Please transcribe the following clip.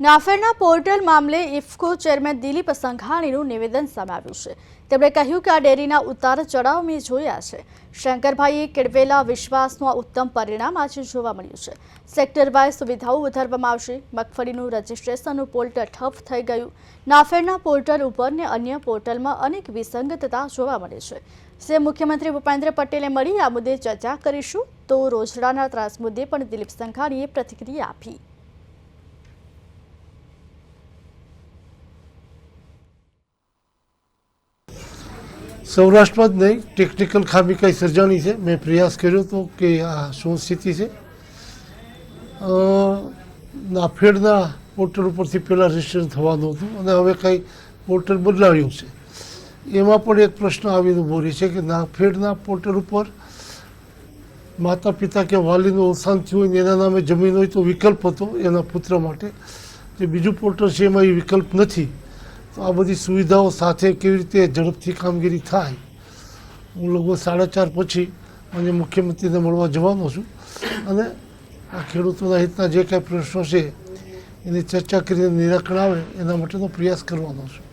નાફેડના portal મામલે IFFCO chairman Dilip સંઘાણીનું નિવેદન સામે આવ્યું છે. તેમણે કહ્યું કે આ ડેરીના ઉતાર ચઢાવ મેં જોયા છે. શંકરભાઈએ કેળવેલા વિશ્વાસનું આ ઉત્તમ પરિણામ આજે જોવા મળ્યું છે. સેક્ટર વાઇઝ સુવિધાઓ વધારવામાં આવશે. મગફળીનું રજિસ્ટ્રેશનનું પોર્ટલ ઠપ થઈ ગયું. નાફેડના પોર્ટલ ઉપર ને અન્ય પોર્ટલમાં અનેક વિસંગતતા જોવા મળે છે. જે મુખ્યમંત્રી ભૂપેન્દ્ર પટેલે મળી આ મુદ્દે ચર્ચા કરીશું તો રોજડાના ત્રાસ મુદ્દે પણ દિલીપ સંઘાણીએ પ્રતિક્રિયા આપી. સૌરાષ્ટ્રમાં જ નહીં ટેકનિકલ ખામી કંઈ સર્જાણી છે. મેં પ્રયાસ કર્યો હતો કે આ શું સ્થિતિ છે. નાફેડના પોર્ટલ ઉપરથી પહેલાં રજિસ્ટર થવાનું હતું અને હવે કંઈ પોર્ટલ બદલાવ્યું છે. એમાં પણ એક પ્રશ્ન આવીને ઊભો રહે છે કે નાફેડના પોર્ટલ ઉપર માતા પિતા કે વાલીનું અવસાન થયું હોય ને એના નામે જમીન હોય તો વિકલ્પ હતો એના પુત્ર માટે. જે બીજું પોર્ટલ છે એમાં એ વિકલ્પ નથી. આ બધી સુવિધાઓ સાથે કેવી રીતે ઝડપથી કામગીરી થાય, હું લગભગ સાડા ચાર પછી અને મુખ્યમંત્રીને મળવા જવાનો છું. અને આ ખેડૂતોના હિતના જે કાંઈ પ્રશ્નો છે, એની ચર્ચા કરીને નિરાકરણ આવે, એના માટેનો પ્રયાસ કરવાનો છું.